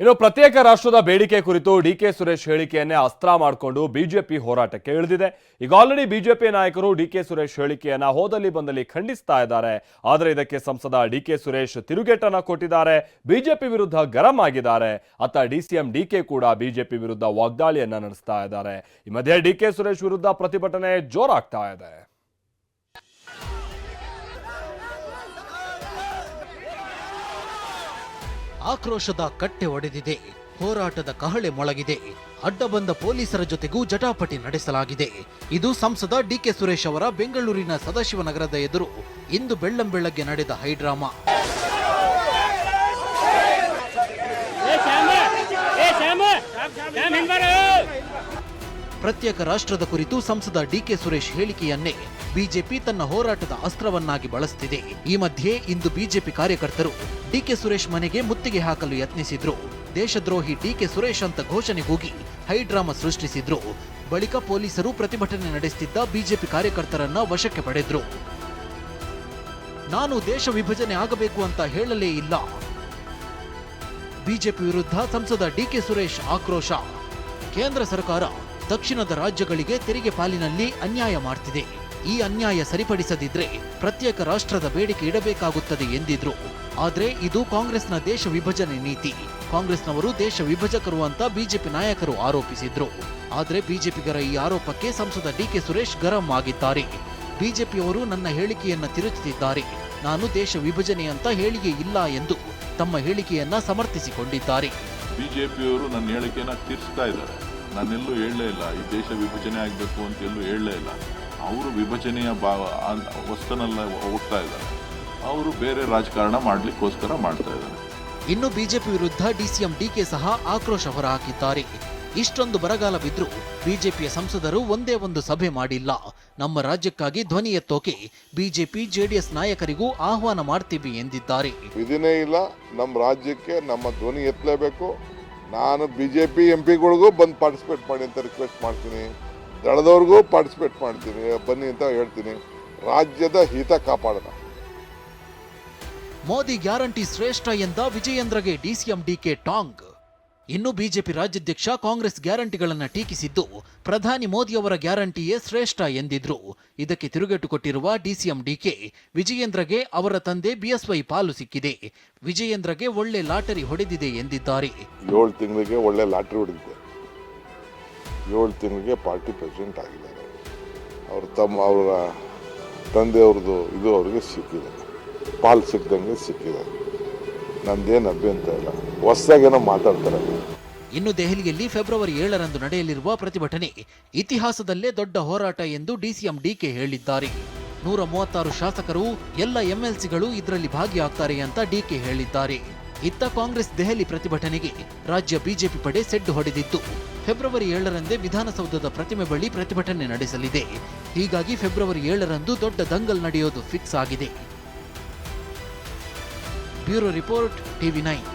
ಇನ್ನು ಪ್ರತ್ಯೇಕ ರಾಷ್ಟ್ರದ ಬೇಡಿಕೆ ಕುರಿತು ಡಿ ಕೆ ಸುರೇಶ್ ಹೇಳಿಕೆಯನ್ನೇ ಅಸ್ತ್ರ ಮಾಡಿಕೊಂಡು ಬಿಜೆಪಿ ಹೋರಾಟಕ್ಕೆ ಇಳಿದಿದೆ. ಈಗ ಆಲ್ರೆಡಿ ಬಿಜೆಪಿ ನಾಯಕರು ಡಿ ಕೆ ಸುರೇಶ್ ಹೇಳಿಕೆಯನ್ನ ಹೋದಲ್ಲಿ ಬಂದಲ್ಲಿ ಖಂಡಿಸ್ತಾ ಇದ್ದಾರೆ. ಆದರೆ ಇದಕ್ಕೆ ಸಂಸದ ಡಿ ಕೆ ಸುರೇಶ್ ತಿರುಗೇಟನ್ನ ಕೊಟ್ಟಿದ್ದಾರೆ. ಬಿಜೆಪಿ ವಿರುದ್ಧ ಗರಂ ಆಗಿದ್ದಾರೆ. ಅತ್ತ ಡಿಸಿಎಂ ಡಿ ಕೆ ಕೂಡ ಬಿಜೆಪಿ ವಿರುದ್ಧ ವಾಗ್ದಾಳಿಯನ್ನ ನಡೆಸ್ತಾ ಇದ್ದಾರೆ. ಈ ಮಧ್ಯೆ ಡಿ ಕೆ ಸುರೇಶ್ ವಿರುದ್ಧ ಪ್ರತಿಭಟನೆ ಜೋರಾಗ್ತಾ ಇದೆ. ಆಕ್ರೋಶದ ಕಟ್ಟೆ ಒಡೆದಿದೆ. ಹೋರಾಟದ ಕಹಳೆ ಮೊಳಗಿದೆ. ಅಡ್ಡ ಬಂದ ಪೊಲೀಸರ ಜೊತೆಗೂ ಜಟಾಪಟಿ ನಡೆಸಲಾಗಿದೆ. ಇದು ಸಂಸದ ಡಿಕೆ ಸುರೇಶ್ ಅವರ ಬೆಂಗಳೂರಿನ ಸದಾಶಿವನಗರದ ಎದುರು ಇಂದು ಬೆಳ್ಳಂಬೆಳಗ್ಗೆ ನಡೆದ ಹೈಡ್ರಾಮಾ. ए ಪ್ರತ್ಯೇಕ ರಾಷ್ಟ್ರದ ಕುರಿತು ಸಂಸದ ಡಿಕೆ ಸುರೇಶ್ ಹೇಳಿಕೆಯನ್ನೇ ಬಿಜೆಪಿ ತನ್ನ ಹೋರಾಟದ ಅಸ್ತ್ರವನ್ನಾಗಿ ಬಳಸುತ್ತಿದೆ ಈ ಮಧ್ಯೆ ಇಂದು ಬಿಜೆಪಿ ಕಾರ್ಯಕರ್ತರು ಡಿಕೆ ಸುರೇಶ್ ಮನೆಗೆ ಮುತ್ತಿಗೆ ಹಾಕಲು ಯತ್ನಿಸಿದ್ರು. ದೇಶದ್ರೋಹಿ ಡಿಕೆ ಸುರೇಶ್ ಅಂತ ಘೋಷಣೆ ಕೂಗಿ ಹೈಡ್ರಾಮಾ ಸೃಷ್ಟಿಸಿದ್ರು. ಬಳಿಕ ಪೊಲೀಸರು ಪ್ರತಿಭಟನೆ ನಡೆಸುತ್ತಿದ್ದ ಬಿಜೆಪಿ ಕಾರ್ಯಕರ್ತರನ್ನ ವಶಕ್ಕೆ ಪಡೆದ್ರು. ನಾನು ದೇಶ ವಿಭಜನೆ ಆಗಬೇಕು ಅಂತ ಹೇಳಲೇ ಇಲ್ಲ. ಬಿಜೆಪಿ ವಿರುದ್ಧ ಸಂಸದ ಡಿಕೆ ಸುರೇಶ್ ಆಕ್ರೋಶ. ಕೇಂದ್ರ ಸರ್ಕಾರ ದಕ್ಷಿಣದ ರಾಜ್ಯಗಳಿಗೆ ತೆರಿಗೆ ಪಾಲಿನಲ್ಲಿ ಅನ್ಯಾಯ ಮಾಡ್ತಿದೆ. ಈ ಅನ್ಯಾಯ ಸರಿಪಡಿಸದಿದ್ರೆ ಪ್ರತ್ಯೇಕ ರಾಷ್ಟ್ರದ ಬೇಡಿಕೆ ಇಡಬೇಕಾಗುತ್ತದೆ ಎಂದಿದ್ರು. ಆದ್ರೆ ಇದು ಕಾಂಗ್ರೆಸ್ನ ದೇಶ ವಿಭಜನೆ ನೀತಿ. ಕಾಂಗ್ರೆಸ್ನವರು ದೇಶ ವಿಭಜಕರು ಅಂತ ಬಿಜೆಪಿ ನಾಯಕರು ಆರೋಪಿಸಿದ್ರು. ಆದ್ರೆ ಬಿಜೆಪಿಗರ ಈ ಆರೋಪಕ್ಕೆ ಸಂಸದ ಡಿಕೆ ಸುರೇಶ್ ಗರಂ ಆಗಿದ್ದಾರೆ. ಬಿಜೆಪಿಯವರು ನನ್ನ ಹೇಳಿಕೆಯನ್ನ ತಿರುಚುತ್ತಿದ್ದಾರೆ ನಾನು ದೇಶ ವಿಭಜನೆ ಅಂತ ಹೇಳಿಕೆ ಇಲ್ಲ ಎಂದು ತಮ್ಮ ಹೇಳಿಕೆಯನ್ನ ಸಮರ್ಥಿಸಿಕೊಂಡಿದ್ದಾರೆ. ಬಿಜೆಪಿಯವರು ನನ್ನ ಹೇಳಿಕೆಯನ್ನ ತೀರಿಸ್ತಾ ಇದ್ದಾರೆ. ನಾನೆಲ್ಲೂ ಹೇಳಲೇ ಇಲ್ಲ ಈ ದೇಶ ವಿಭಜನೆ ಆಗಬೇಕು ಅಂತ ಎಲ್ಲೂ ಹೇಳಲೇ ಇಲ್ಲ. ಅವರು ವಿಭಜನೆಯ ಭಾವ ವಸ್ತನಲ್ಲ ಹೋಗ್ತಾ ಇದ್ದಾರೆ. ಅವರು ಬೇರೆ ರಾಜಕಾರಣ ಮಾಡಲಿಕ್ಕೋಸ್ಕರ ಮಾಡ್ತಾ ಇದ್ದಾರೆ. ಇನ್ನು ಬಿಜೆಪಿ ವಿರುದ್ಧ ಡಿಸಿಎಂ ಡಿಕೆ ಸಹ ಆಕ್ರೋಶ ಹೊರಹಾಕಿದ್ದಾರೆ. ಇಷ್ಟೊಂದು ಬರಗಾಲ ಬಿದ್ರೂ ಬಿಜೆಪಿಯ ಸಂಸದರು ಒಂದೇ ಒಂದು ಸಭೆ ಮಾಡಿಲ್ಲ. ನಮ್ಮ ರಾಜ್ಯಕ್ಕಾಗಿ ಧ್ವನಿ ಎತ್ತೋಕೆ ಬಿಜೆಪಿ ಜೆಡಿಎಸ್ ನಾಯಕರಿಗೂ ಆಹ್ವಾನ ಮಾಡ್ತೀವಿ ಎಂದಿದ್ದಾರೆ. ವಿಧಿನೇ ಇಲ್ಲ ನಮ್ಮ ರಾಜ್ಯಕ್ಕೆ ನಮ್ಮ ಧ್ವನಿ ಎತ್ತಲೇಬೇಕು. ನಾನು ಬಿ ಜೆ ಪಿ ಎಂ ಪಿಗಳಿಗೂ ಬಂದು ಪಾರ್ಟಿಸಿಪೇಟ್ ಮಾಡಿ ಅಂತ ರಿಕ್ವೆಸ್ಟ್ ಮಾಡ್ತೀನಿ. ದಳದವ್ರಿಗೂ ಪಾರ್ಟಿಸಿಪೇಟ್ ಮಾಡ್ತೀನಿ. ಬನ್ನಿ ಅಂತ ಹೇಳ್ತೀನಿ. ರಾಜ್ಯದ ಹಿತ ಕಾಪಾಡೋಣ. ಮೋದಿ ಗ್ಯಾರಂಟಿ ಶ್ರೇಷ್ಠ ಎಂದ ವಿಜಯೇಂದ್ರಗೆ ಡಿಸಿಎಂ ಡಿಕೆ ಟಾಂಗ್. ಇನ್ನು ಬಿಜೆಪಿ ರಾಜ್ಯಾಧ್ಯಕ್ಷ ಕಾಂಗ್ರೆಸ್ ಗ್ಯಾರಂಟಿಗಳನ್ನು ಟೀಕಿಸಿದ್ದು, ಪ್ರಧಾನಿ ಮೋದಿಯವರ ಗ್ಯಾರಂಟಿಯೇ ಶ್ರೇಷ್ಠ ಎಂದಿದ್ರು. ಇದಕ್ಕೆ ತಿರುಗೇಟು ಕೊಟ್ಟಿರುವ ಡಿಸಿಎಂ ಡಿಕೆ ವಿಜಯೇಂದ್ರಗೆ ಅವರ ತಂದೆ ಬಿಎಸ್ವೈ ಪಾಲು ಸಿಕ್ಕಿದೆ. ವಿಜಯೇಂದ್ರಗೆ ಒಳ್ಳೆ ಲಾಟರಿ ಹೊಡೆದಿದೆ ಎಂದಿದ್ದಾರೆ. ಏಳು ತಿಂಗಳಿಗೆ ಒಳ್ಳೆ ಲಾಟರಿ ಹೊಡೆದಿದೆ. ಏಳು ತಿಂಗಳಿಗೆ ಪಾರ್ಟಿ ಪ್ರೆಸಿಡೆಂಟ್ ಆಗಿದ್ದಾರೆ. ಅವ್ರ ತಮ್ಮ, ಅವರ ತಂದೆಯವ್ರದ್ದು ಇದು ಅವರಿಗೆ ಸಿಕ್ಕಿದೆ. ಪಾಲು ಸಿಕ್ಕಿದಂಗೆ ಸಿಕ್ಕಿದೆ. ನಂದೇನು ಅಭ್ಯಂತರ ಇಲ್ಲ. ಹೊಸದಾಗೇನೋ ಮಾತಾಡ್ತಾರೆ. ಇನ್ನು ದೆಹಲಿಯಲ್ಲಿ ಫೆಬ್ರವರಿ ಏಳರಂದು ನಡೆಯಲಿರುವ ಪ್ರತಿಭಟನೆ ಇತಿಹಾಸದಲ್ಲೇ ದೊಡ್ಡ ಹೋರಾಟ ಎಂದು ಡಿಸಿಎಂ ಡಿಕೆ ಹೇಳಿದ್ದಾರೆ. ನೂರ ಮೂವತ್ತಾರು ಶಾಸಕರು, ಎಲ್ಲ ಎಂಎಲ್ಸಿಗಳು ಇದರಲ್ಲಿ ಭಾಗಿಯಾಗ್ತಾರೆ ಅಂತ ಡಿಕೆ ಹೇಳಿದ್ದಾರೆ. ಇತ್ತ ಕಾಂಗ್ರೆಸ್ ದೆಹಲಿ ಪ್ರತಿಭಟನೆಗೆ ರಾಜ್ಯ ಬಿಜೆಪಿ ಪಡೆ ಸೆಡ್ಡು ಹೊಡೆದಿತ್ತು. ಫೆಬ್ರವರಿ ಏಳರಂದೇ ವಿಧಾನಸೌಧದ ಪ್ರತಿಮೆ ಬಳಿ ಪ್ರತಿಭಟನೆ ನಡೆಸಲಿದೆ. ಹೀಗಾಗಿ ಫೆಬ್ರವರಿ ಏಳರಂದು ದೊಡ್ಡ ದಂಗಲ್ ನಡೆಯೋದು ಫಿಕ್ಸ್ ಆಗಿದೆ. Bureau report TV nine